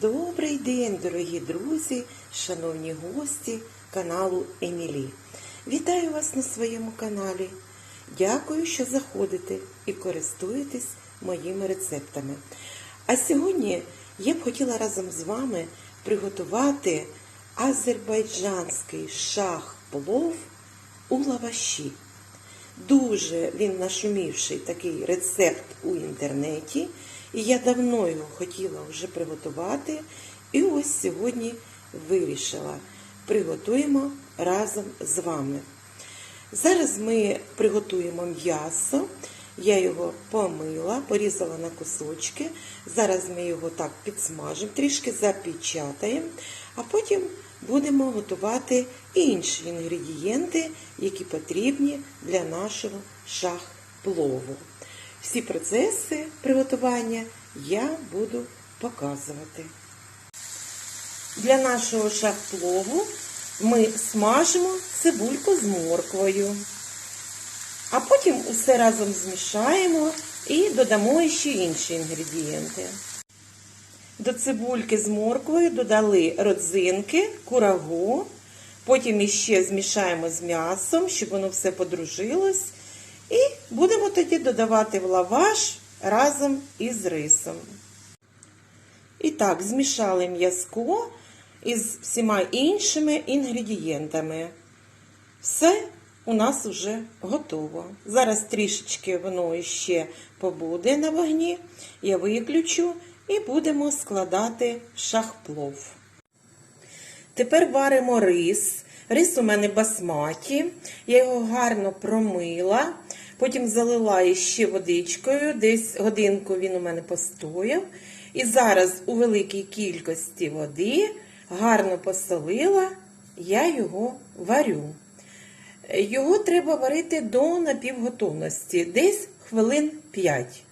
Добрий день, дорогі друзі, шановні гості каналу Емілі. Вітаю вас на своєму каналі. Дякую, що заходите і користуєтесь моїми рецептами. А сьогодні я б хотіла разом з вами приготувати азербайджанський шах-плов у лаваші. Дуже він нашумівший такий рецепт у інтернеті, і я давно його хотіла вже приготувати. І ось сьогодні вирішила. Приготуємо разом з вами. Зараз ми приготуємо м'ясо. Я його помила, порізала на кусочки. Зараз ми його так підсмажимо, трішки запечатаємо, а потім будемо готувати інші інгредієнти, які потрібні для нашого шах-плову. Всі процеси приготування я буду показувати. Для нашого шах-плову ми смажимо цибульку з морквою. А потім усе разом змішаємо і додамо ще інші інгредієнти. До цибульки з морквою додали родзинки, курагу, потім іще змішаємо з м'ясом, щоб воно все подружилось. Будемо тоді додавати в лаваш разом із рисом. І так, змішали м'язко із всіма іншими інгредієнтами. Все у нас вже готово. Зараз трішечки воно ще побуде на вогні. Я виключу і будемо складати шахплов. Тепер варимо рис. Рис у мене басматі. Я його гарно промила, потім залила ще водичкою, десь годинку він у мене постояв. І зараз у великій кількості води гарно посолила, я його варю. Його треба варити до напівготовності, десь хвилин 5.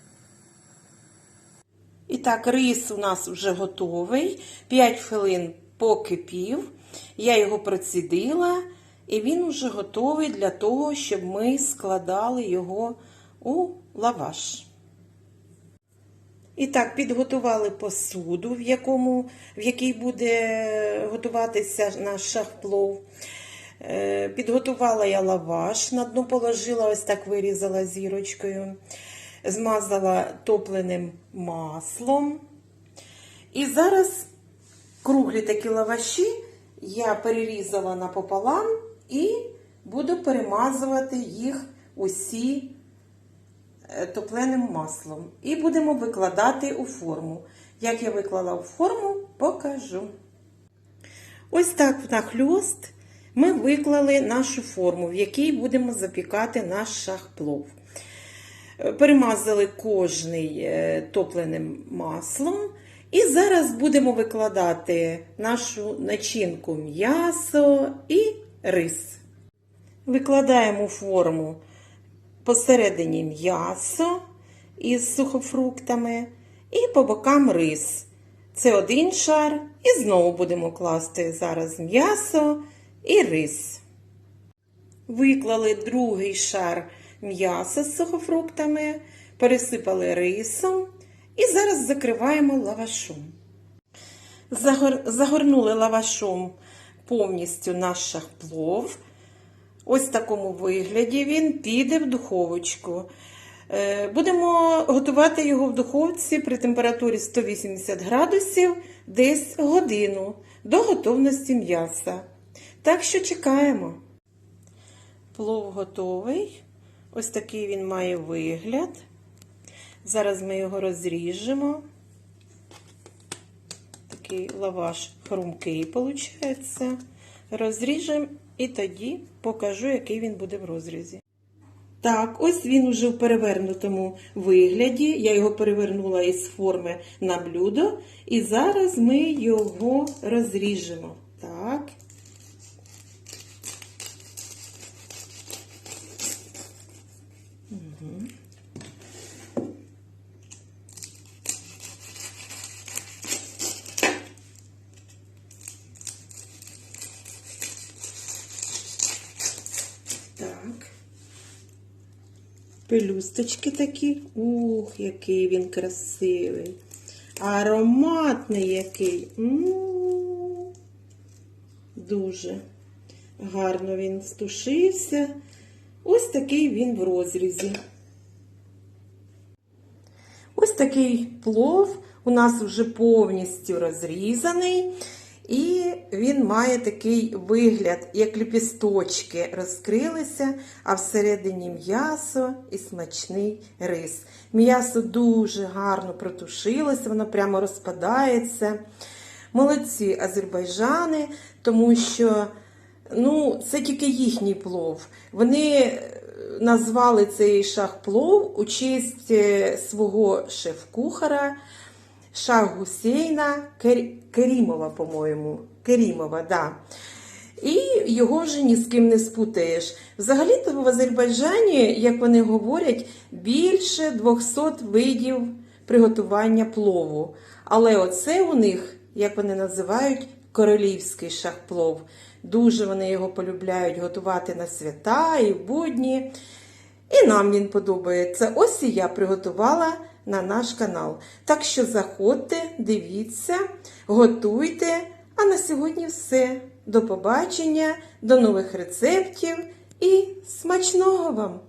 І так, рис у нас вже готовий. 5 хвилин покипів. Я його процідила, і він вже готовий для того, щоб ми складали його у лаваш. І так, підготували посуду, в, якому, в якій буде готуватися наш шахплов. Е, Підготувала я лаваш, на дно положила, ось так вирізала зірочкою, змазала топленим маслом. І зараз круглі такі лаваші я перерізала напополам і буду перемазувати їх усі топленим маслом. І будемо викладати у форму. Як я виклала у форму, покажу. Ось так нахльост ми виклали нашу форму, в якій будемо запікати наш шахплов. Перемазали кожний топленим маслом. І зараз будемо викладати нашу начинку м'ясо і рис. Викладаємо форму посередині м'ясо із сухофруктами і по бокам рис. Це один шар, і знову будемо класти зараз м'ясо і рис. Виклали другий шар м'яса з сухофруктами, пересипали рисом і зараз закриваємо лавашом. Загорнули лавашом повністю наш шахплов. Ось в такому вигляді він піде в духовочку. Е, Будемо готувати його в духовці при температурі 180 градусів десь годину до готовності м'яса. Так що чекаємо. Плов готовий. Ось такий він має вигляд. Зараз ми його розріжемо. Такий лаваш хрумкий, виходить. Розріжемо і тоді покажу, який він буде в розрізі. Так, ось він уже в перевернутому вигляді. Я його перевернула із форми на блюдо. І зараз ми його розріжемо. Так. Угу. Так. Пелюсточки такі. Ух, який він красивий. Ароматний який. м Дуже гарно він стушився. Ось такий він в розрізі. Ось такий плов у нас вже повністю розрізаний. І він має такий вигляд, як ліпісточки розкрилися, а всередині м'ясо і смачний рис. М'ясо дуже гарно протушилося, воно прямо розпадається. Молодці азербайджани, тому що ну, це тільки їхній плов. Вони е, назвали цей шах-плов у честь е, свого шеф-кухара. Шах Гусейна Кер- Керімова, по-моєму. Керімова, да. І його вже ні з ким не спутаєш. Взагалі-то в Азербайджані, як вони говорять, більше 200 видів приготування плову. Але оце у них, як вони називають, королівський шахплов. Дуже вони його полюбляють готувати на свята і в будні. І нам він подобається. Ось і я приготувала на наш канал. Так що заходьте, дивіться, готуйте. А на сьогодні все. До побачення, до нових рецептів і смачного вам!